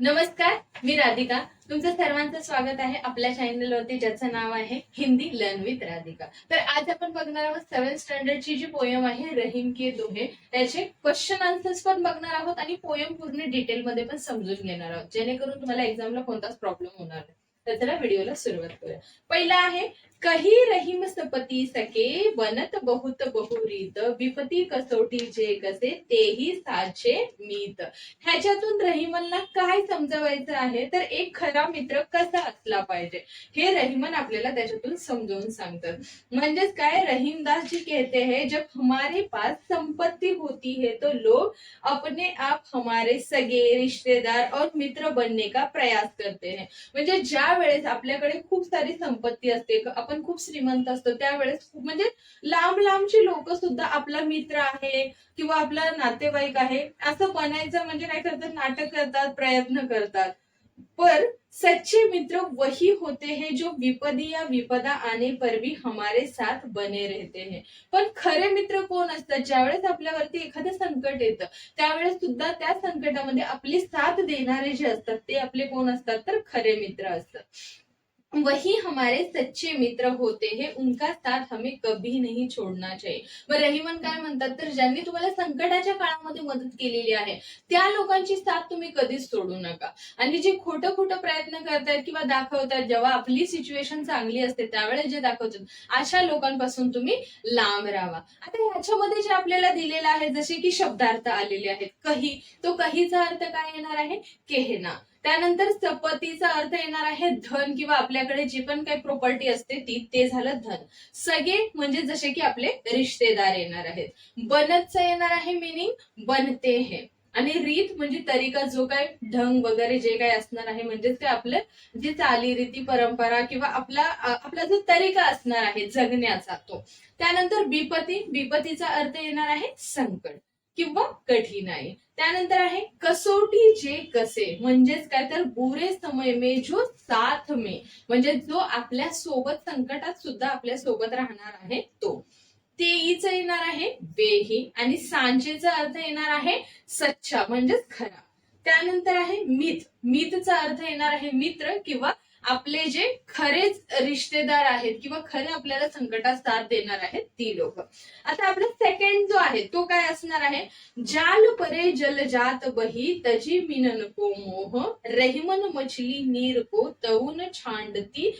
नमस्कार मी राधिका. तुमचं सर्वांचं स्वागत आहे आपल्या चॅनलवरती ज्याचं नाव आहे हिंदी लर्न विथ राधिका. तर आज आपण बघणार आहोत सेव्हन स्टँडर्डची जी पोयम आहे रहीम के दोहे त्याचे क्वेश्चन आन्सर्स पण बघणार आहोत आणि पोयम पूर्ण डिटेलमध्ये पण समजून घेणार आहोत. जेणेकरून तुम्हाला एक्झामला कोणताच प्रॉब्लेम होणार नाही. तर चला व्हिडिओला सुरुवात करूया. पहिला आहे कही रहीम सपती सके बनत बहुत बहुरीत विपती कसोटी जे कसे तेही साचे मीत. ह्याच्यातून रहिमनला काय समजवायचं आहे? तर एक खरा मित्र कसा असला पाहिजे? हे रहिमन आपल्याला त्याच्यातून समजावून सांगतात. म्हणजेच काय? रहीमदास जी कहते हैं जब हमारे पास संपत्ति होती है तो लोग अपने आप हमारे सगे रिश्तेदार और मित्र बनने का प्रयास करते हैं. म्हणजे ज्या वेळेस आपल्याकडे खूप सारी संपत्ती असते आपण खूप श्रीमंत असतो त्यावेळेस खूप म्हणजे लांब लांबची लोक सुद्धा आपला मित्र आहे किंवा आपला नातेवाईक आहे असं बनायचं म्हणजे काय करतात नाटक करतात प्रयत्न करतात. पर सच्चे मित्र वही होते हैं जो विपदी या विपदा आने पर भी हमारे साथ बने रहते हैं. पण खरे मित्र कोण असतात? ज्यावेळेस आपल्यावरती एखादं संकट येतं त्यावेळेस सुद्धा त्या संकटामध्ये आपली साथ देणारे जे असतात ते आपले कोण असतात? तर खरे मित्र असतात. वही हमारे सच्चे मित्र होते हैं उनका साथ हमें कभी नहीं छोड़ना चाहिए। मग रहिमन काय म्हणतात तर ज्यांनी तुम्हाला संकटाच्या काळामध्ये मदत केलेली आहे त्या लोकांची साथ तुम्ही कधीच सोडू नका. आणि जे खोटं खोटं प्रयत्न करतात किंवा दाखवतात जेव्हा आपली सिच्युएशन चांगली असते त्यावेळेस जे दाखवतात अशा लोकांपासून तुम्ही लांब राहा. आता याच्यामध्ये जे आपल्याला दिलेलं आहे जसे की शब्दार्थ आलेले आहेत कही तो कहीचा अर्थ काय येणार आहे? केहना. त्यानंतर संपत्तीचा अर्थ येणार आहे धन किंवा आपल्याकडे जी पण काही प्रॉपर्टी असते ती ते झालं धन. सगळे म्हणजे जसे की आपले रिश्तेदार येणार आहेत. बनतचं येणार आहे मिनिंग बनते हे. आणि रीत म्हणजे तरीका जो काय ढंग वगैरे जे काय असणार आहे म्हणजेच काय आपलं जे चालीरीती परंपरा किंवा आपला आपला जो तरीका असणार आहे जगण्याचा तो. त्यानंतर बिपती बिपतीचा अर्थ येणार आहे संकट. किंवा कठीण आहे. त्यानंतर आहे कसोटी जे कसे? म्हणजेच काय तर बुरे समय मे जो साथ मे. म्हणजे जो आपल्यासोबत संकटात सुद्धा आपल्यासोबत राहणार आहे तो. तेईचं येणार आहे वेही. आणि सांजेचा अर्थ येणार आहे सच्चा. म्हणजेच खरा. त्यानंतर आहे मित. मितचा अर्थ येणार आहे मित्र किंवा आपले जे खरेच रिश्तेदार आहेत किंवा खरे आपल्याला संकटात साथ देणार आहेत ती लोक. आता आपला सेकंड जो आहे तो काय असणार आहे? जाल परे जल जात बही तजी मिनन को मोह रहिमन मछली नीर को तऊन छांडती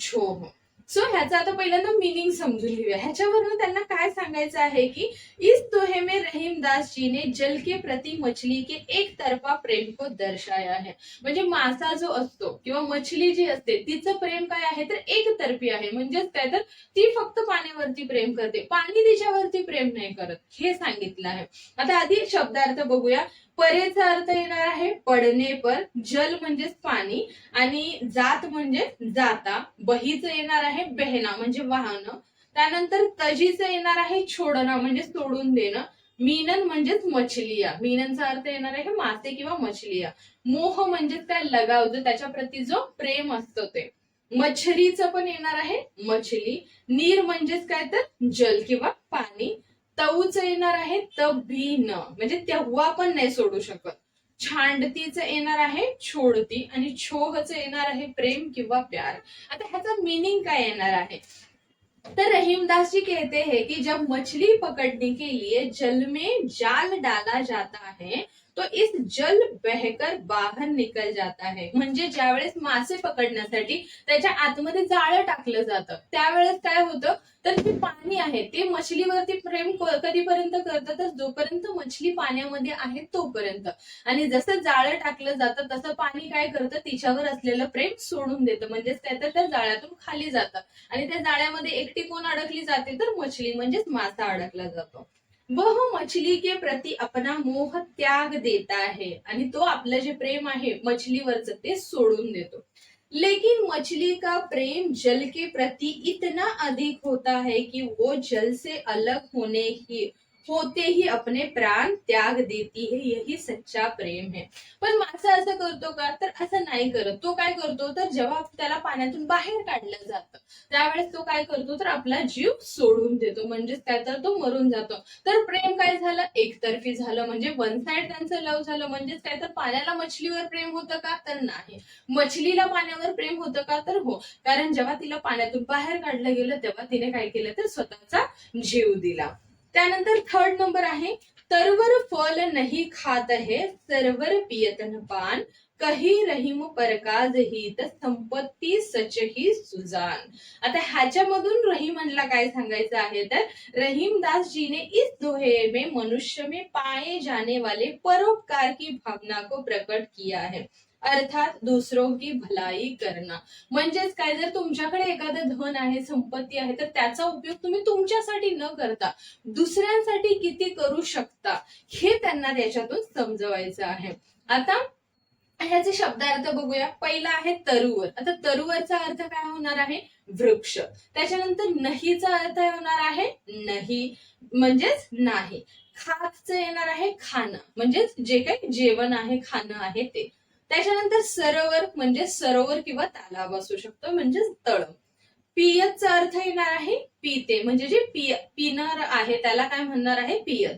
छोह. सो ह्याचा आता पहिल्यांदा मिनिंग समजून घेऊया. ह्याच्यावरनं त्यांना काय सांगायचं आहे की इस दोहे में रहीम दास जी ने जल के प्रति मछली के एक तरफा प्रेम को दर्शाया है. म्हणजे मासा जो असतो किंवा मछली जी असते तिचं प्रेम काय आहे तर एक तर्फी आहे. म्हणजेच काय तर ती फक्त पाण्यावरती प्रेम करते. पाणी तिच्यावरती प्रेम नाही करत. हे सांगितलं आहे. आता आधी शब्दार्थ बघूया. परेचा अर्थ येणार आहे पडणे पर जल म्हणजेच पाणी आणि जात म्हणजे जाता. बहीचं येणार आहे बहना म्हणजे वाहनं त्यानंतर तजीचं येणार आहे छोडणं म्हणजे सोडून देणं. मीनन म्हणजेच मछलिया. मीननचा अर्थ येणार आहे मासे किंवा मछलिया. मोह म्हणजेच काय? लगाव जो त्याच्या प्रती जो प्रेम असतो ते. मच्छरीचं पण येणार आहे मछली. नीर म्हणजेच काय तर? जल किंवा पाणी. तऊच येणार आहे तभी न म्हणजे तेव्हा पण नाही सोडू शकत. छांडतीचं येणार आहे छोडती आणि छोहचं येणार आहे प्रेम किंवा प्यार. आता ह्याचा मिनिंग काय येणार आहे? तर रहीमदास जी कहते हैं कि जब मछली पकड़ने के लिए जल में जाल डाला जाता है तो इस जल बहकर बाहेर निकल जाता है. म्हणजे ज्यावेळेस मासे पकडण्यासाठी त्याच्या आतमध्ये जाळं टाकलं जातं त्यावेळेस काय होतं? तर जे पाणी आहे ते मछलीवरती प्रेम कधीपर्यंत करतं? तर जोपर्यंत मछली पाण्यामध्ये आहे तोपर्यंत. आणि जसं जाळं टाकलं जातं तसं पाणी काय करतं? तिच्यावर असलेलं प्रेम सोडून देतं. म्हणजेच काय? तर त्या जाळ्यातून खाली जातं. आणि त्या जाळ्यामध्ये एकटी कोण अडकली जाते? तर मछली म्हणजेच मासा अडकला जातो. वह मछली के प्रति अपना मोह त्याग देता है आणि तो आपलं जे प्रेम आहे मछलीवरचं ते सोडून देतो. लेकिन मछली का प्रेम जल के प्रति इतना अधिक होता है कि वो जल से अलग होने ही होते ही अपने प्राण त्याग देती है यही सच्चा प्रेम है. पण मासा असं करतो का? तर असं नाही करत. तो काय करतो? तर जेव्हा त्याला पाण्यातून बाहेर काढलं जातं त्यावेळेस तो काय करतो? तर आपला जीव सोडून देतो. म्हणजेच त्याचा तो मरून जातो. तर प्रेम काय झालं? एकतर्फी झालं. म्हणजे वन साइड त्यांचं लव झालं. म्हणजेच काय? तर पाण्याला मछलीवर प्रेम होतं का? तर नाही. मछलीला पाण्यावर प्रेम होतं का? तर हो. कारण जेव्हा तिला पाण्यातून बाहेर काढलं गेलं तेव्हा तिने काय केलं? तर स्वतःचा जीव दिला. त्यानंतर थर्ड नंबर आहे, तरवर फल नाही खात है, सरवर पियतन पान, कही रहीम परकाज हित, संपत्ती सच ही सुजान. आता ह्याच्यामधून रहीमनला काय सांगायचं आहे तर रहीमदास जी ने इस दोहे में मनुष्य में पाए जाने वाले परोपकार की भावना को प्रकट किया है. अर्थात दूसरों की भलाई करणं. म्हणजेच काय जर तुमच्याकडे एखादं धन आहे संपत्ती आहे तर त्याचा उपयोग तुम्ही तुमच्यासाठी न करता दुसऱ्यांसाठी किती करू शकता हे त्यांना त्याच्यातून समजवायचं आहे. आता ह्याचे शब्दार्थ बघूया. पहिला आहे तरुवर. आता तरुवरचा अर्थ काय होणार आहे? वृक्ष. त्याच्यानंतर नहीचा अर्थ होणार आहे? नाही. म्हणजेच नाही. खातचं येणार आहे खाणं. म्हणजेच जे काही जेवण आहे खाणं आहे ते. त्याच्यानंतर सरोवर म्हणजे सरोवर किंवा तलाव असू शकतो म्हणजे तळ. पियतचा अर्थ येणार आहे पिते म्हणजे जे पिय पिणार आहे त्याला काय म्हणणार आहे? पियत.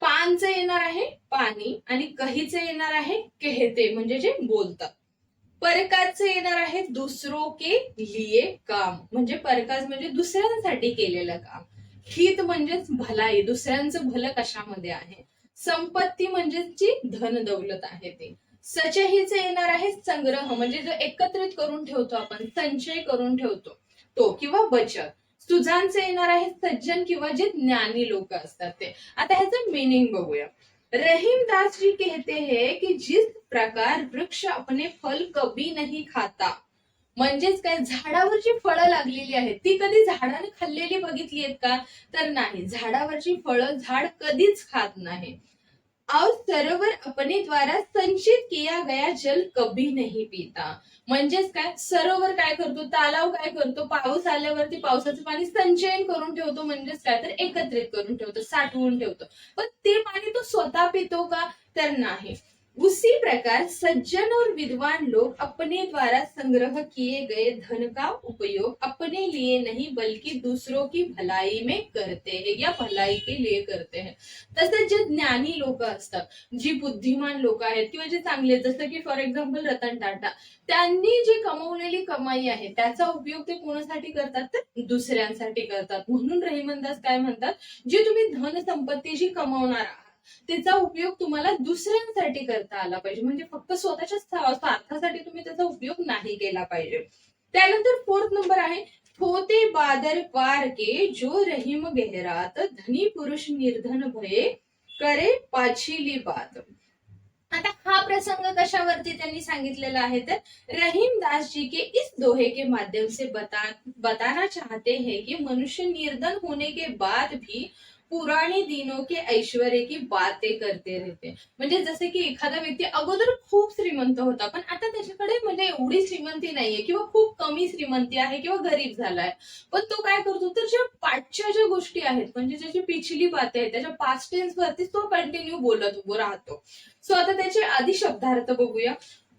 पानचं येणार आहे पाणी आणि कहीचं येणार आहे केहते म्हणजे जे बोलतात. परकाचं येणार आहे दुसरो के लिए काम म्हणजे परकाज म्हणजे दुसऱ्यांसाठी केलेलं काम. हित म्हणजेच भलाई दुसऱ्यांचं भलं कशामध्ये आहे? संपत्ती म्हणजेच जी धन दौलत आहे ते. सचहीचे येणार आहे संग्रह म्हणजे जो एकत्रित करून ठेवतो आपण संचय करून ठेवतो तो किंवा बचत. सुजांचे येणार आहे सज्जन किंवा जे ज्ञानी लोक असतात ते. आता ह्याचं मिनिंग बघूया. रहीमदास जी कहते हैं की जिस प्रकार वृक्ष अपने फल कभी नाही खाता म्हणजेच काय झाडावरची फळं लागलेली आहेत ती कधी झाडाने खाल्लेली बघितली आहेत का? तर नाही झाडावरची फळं झाड कधीच खात नाही. और सरोवर अपने द्वारा संचित किया गया जल कभी नहीं पीता. म्हणजेच काय? सरोवर काय करतो? तलाव काय करतो? पाऊस आल्यावरती पावसाचं पाणी संचयन करून ठेवतो. म्हणजेच काय? तर एकत्रित करून ठेवतो साठवून ठेवतो. पण ते पाणी तो स्वतः पितो का? तर नाही. उसी प्रकार सज्जन और विद्वान लोग अपने द्वारा संग्रह किए गए धन का उपयोग अपने लिए नहीं बल्कि दूसरों की भलाई में करते हैं या भलाई के लिए करते हैं। तसेच जे ज्ञानी लोक असतात जी बुद्धिमान लोक आहेत किंवा जे चांगले आहेत, जसं की फॉर एक्झाम्पल रतन टाटा त्यांनी जी कमवलेली कमाई आहे त्याचा उपयोग ते कोणासाठी करतात? तर दुसऱ्यांसाठी करतात. म्हणून रहिमनदास काय म्हणतात? जे तुम्ही धन संपत्ती जी कमावणार आहात त्याचा उपयोग तुम्हाला दुसऱ्यांसाठी करता आला पाहिजे. म्हणजे फक्त स्वतःच्या स्वार्थासाठी तुम्ही त्याचा उपयोग नाही केला पाहिजे. त्यानंतर फोर्थ नंबर आहे होते बादर पार के जो रहीम गहरात धनी पुरुष निर्धन भये करे पाछिली बात. आता हा प्रसंग कशावरती त्यांनी सांगितलेला आहे तर रहीम दास जी के इस दोहे के माध्यम से बता बताना चाहते हैं कि मनुष्य निर्धन होने के बाद भी पुराणी दिनो के ऐश्वर्य की बातें करते रहते म्हणजे जसे की एखादा व्यक्ती अगोदर खूप श्रीमंत होता पण आता त्याच्याकडे म्हणजे एवढी श्रीमंती नाहीये किंवा खूप कमी श्रीमंती आहे किंवा गरीब झालाय. पण तो काय करतो? तर ज्या पाठच्या ज्या गोष्टी आहेत म्हणजे ज्याची पिछली बाते आहेत त्याच्या पास्ट टेन्स वरती तो कंटिन्यू बोलत उभं राहतो. सो आता त्याचे आधी शब्दार्थ बघूया.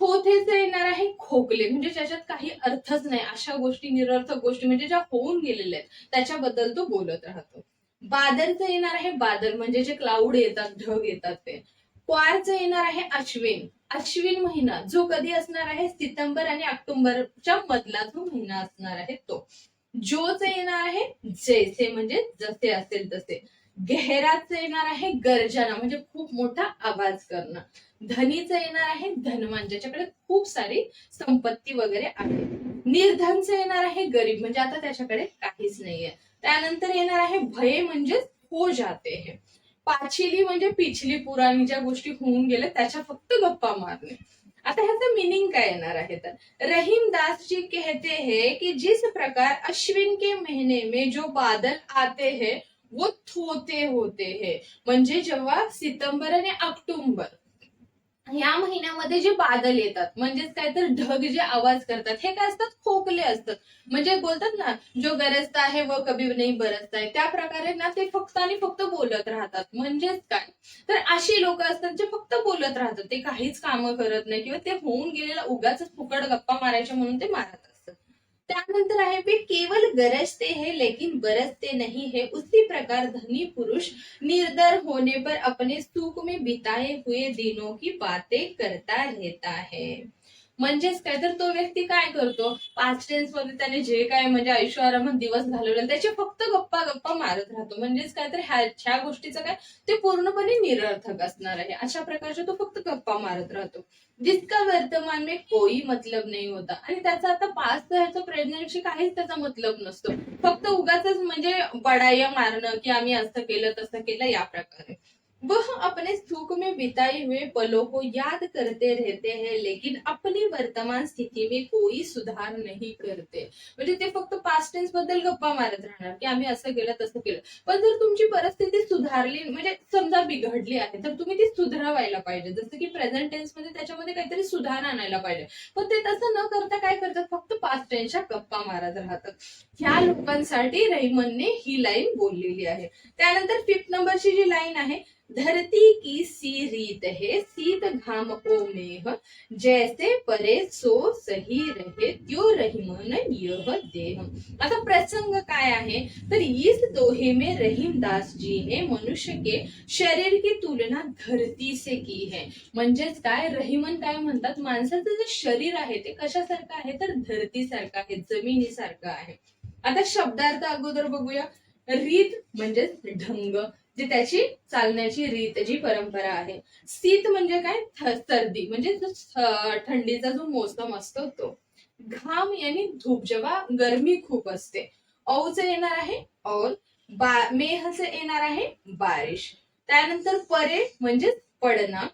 थोथेचं येणार आहे खोकले म्हणजे ज्याच्यात काही अर्थच नाही. अशा गोष्टी निरर्थक गोष्टी म्हणजे ज्या होऊन गेलेल्या आहेत त्याच्याबद्दल तो बोलत राहतो. बादलचं येणार आहे बादल म्हणजे जे क्लाउड येतात ढग येतात ते. क्वारचं येणार आहे अश्विन. अश्विन महिना जो कधी असणार आहे? सितंबर आणि ऑक्टोबरच्या मधला जो महिना असणार आहे तो. जोच येणार आहे जैसे म्हणजे जसे असेल तसे. गहराचं येणार आहे गर्जना म्हणजे खूप मोठा आवाज करणं. धनीचं येणार आहे धनवान ज्याच्याकडे खूप सारी संपत्ती वगैरे आहे. निर्धनचं येणार आहे गरीब म्हणजे आता त्याच्याकडे काहीच नाहीये. त्यानंतर येणार आहे भय म्हणजे हो जाते हे. पाचिली म्हणजे पिछली पुराणी ज्या गोष्टी होऊन गेल्या त्याच्या फक्त गप्पा मारणे. आता ह्याचं मिनिंग काय येणार आहे तर? रहीम दास जी कहते हैं कि जिस प्रकार अश्विन के महीने में जो बादल आते हैं वो थोते होते हैं. म्हणजे जेव्हा सितंबर आणि ऑक्टोबर या महिन्यामध्ये जे बादल येतात म्हणजेच काय तर ढग जे आवाज करतात हे काय असतात? खोकले असतात. म्हणजे बोलतात ना जो गरजता आहे व कभी नाही बरसता आहे त्या प्रकारे ना ते फक्त आणि फक्त बोलत राहतात. म्हणजेच काय? तर अशी लोक असतात जे फक्त बोलत राहतात. ते काहीच कामं करत नाही किंवा ते होऊन गेलेला उगाच फुकट गप्पा मारायच्या म्हणून ते मारतात. त्यानंतर आहे केवल गरजते है, लेकिन बरसते नहीं है. उसी प्रकार धनी पुरुष निर्दर होने पर अपने सुख में बिताए हुए दिनों की बातें करता रहता है। म्हणजेच काय? तर तो व्यक्ती काय करतो? पास्ट टेन्समध्ये त्याने जे काय म्हणजे आयुष्य आरामात दिवस घालवले त्याचे फक्त गप्पा गप्पा मारत राहतो. म्हणजेच काय? तर ह्या ह्या गोष्टीचं काय? ते पूर्णपणे निरर्थक असणार आहे. अशा प्रकारचे तो फक्त गप्पा मारत राहतो. जितका वर्तमान में कोई मतलब नाही होता. आणि त्याचा आता पास ह्याचा प्रयत्नांशी काहीच त्याचा मतलब नसतो. फक्त उगाच म्हणजे बडाया मारणं की आम्ही असं केलं तसं केलं या प्रकारे. वह अपने सुख में बिताए हुए पलों को याद करते रहते हैं लेकिन अपनी वर्तमान स्थिति में कोई सुधार नहीं करते। म्हणजे ते फक्त पास्ट टेन्सबद्दल गप्पा मारत राहणार की आम्ही असं केलं तसं केलं. पण जर तुमची परिस्थिती सुधारली म्हणजे समजा बिघडली आहे तर तुम्ही ती सुधारवायला पाहिजे. जसं की प्रेझेंट टेन्समध्ये त्याच्यामध्ये काहीतरी सुधार आणायला पाहिजे. पण ते तसं न करता काय करतात? फक्त पास्ट टेन्सच्या गप्पा मारत राहतात. ह्या लोकांसाठी रहिमनने ही लाईन बोललेली आहे. त्यानंतर फिफ्थ नंबरची जी लाईन आहे धरती की सी रीत है सीत घाम ओ मेह जैसे परे सो सही रहे त्यो रहीमन यह देह। आता प्रसंग काय आहे? तर इस दोहे में रहीमदास जी ने मनुष्य के शरीर की तुलना धरती से की है। म्हणजेच काय? रहिमन काय म्हणतात? माणसाचं जे शरीर आहे ते कशासारखं आहे? तर धरतीसारखं आहे जमिनीसारखं आहे। आता शब्दार्थ अगोदर बघूया. रीत म्हणजेच ढंग. जी त्याची चालण्याची रीत जी परंपरा आहे. शीत म्हणजे काय? सर्दी. म्हणजे थंडीचा जो मोसम असतो तो. घाम यांनी धूप. जेव्हा गरमी खूप असते. औचं येणार आहे? और बा मेहचं येणार आहे? बारिश. त्यानंतर परे म्हणजे पडणं.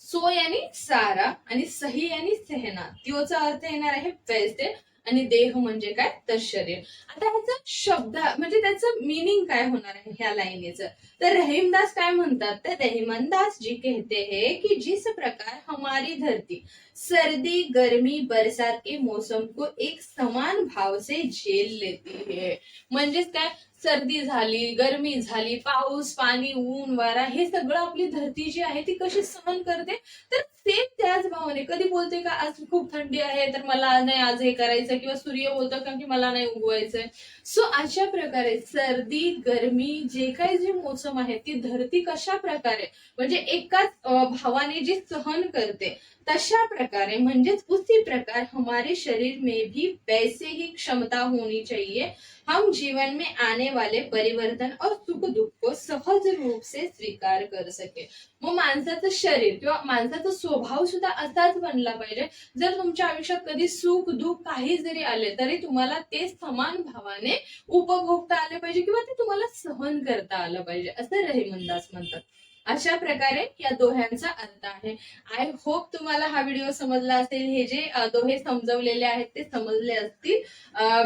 सो यानी सारा आणि सही यांनी सेहना. तिओचा अर्थ येणार आहे वेस्टे आणि देह म्हणजे काय? तर शरीर. आता ह्याचा शब्द म्हणजे त्याचं मिनिंग काय होणार आहे ह्या लाईनीचं? तर रहीमदास काय म्हणतात? तर रहीमनदास जी कहते है की जिस प्रकार हमारी धरती सर्दी गर्मी बरसात के मौसम को एक समान भाव से झेल लेती है. म्हणजेच काय? सर्दी झाली गरमी झाली पाऊस पाणी ऊन वारा हे सगळं आपली धरती जी आहे ती कशी सहन करते? तर सेम त्याच भावाने. कधी बोलते का आज खूप थंडी आहे तर मला नाही आज हे करायचं किंवा सूर्य होतं कारण की मला नाही उगवायचंय. सो अशा प्रकारे सर्दी गरमी जे काही जे मोसम आहे ती धरती कशा प्रकारे? म्हणजे एकाच भावाने जी सहन करते. तशा प्रकारे म्हणजेच उसी प्रकार हमारे शरीर में भी वैसे ही क्षमता होनी चाहिए। हम जीवन में आने वाले परिवर्तन और सुख दुख को सहज रूप से स्वीकार कर सके। मग माणसाचं शरीर किंवा माणसाचा स्वभाव सुद्धा असाच बनला पाहिजे. जर तुमच्या आयुष्यात कधी सुख दुःख काही जरी आले तरी तुम्हाला ते समान भावाने उपभोगता आले पाहिजे किंवा ते तुम्हाला सहन करता आलं पाहिजे. असं रहिमनदास म्हणतात. अशा प्रकारे या दोह्यांचा अंत आहे. आय होप तुम्हाला हा व्हिडिओ समजला असेल. हे जे दोहे समजवलेले आहेत ते समजले असतील.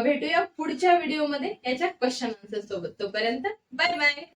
भेटूया पुढच्या व्हिडिओमध्ये याच्या क्वेश्चन आन्सर सोबत. तोपर्यंत बाय बाय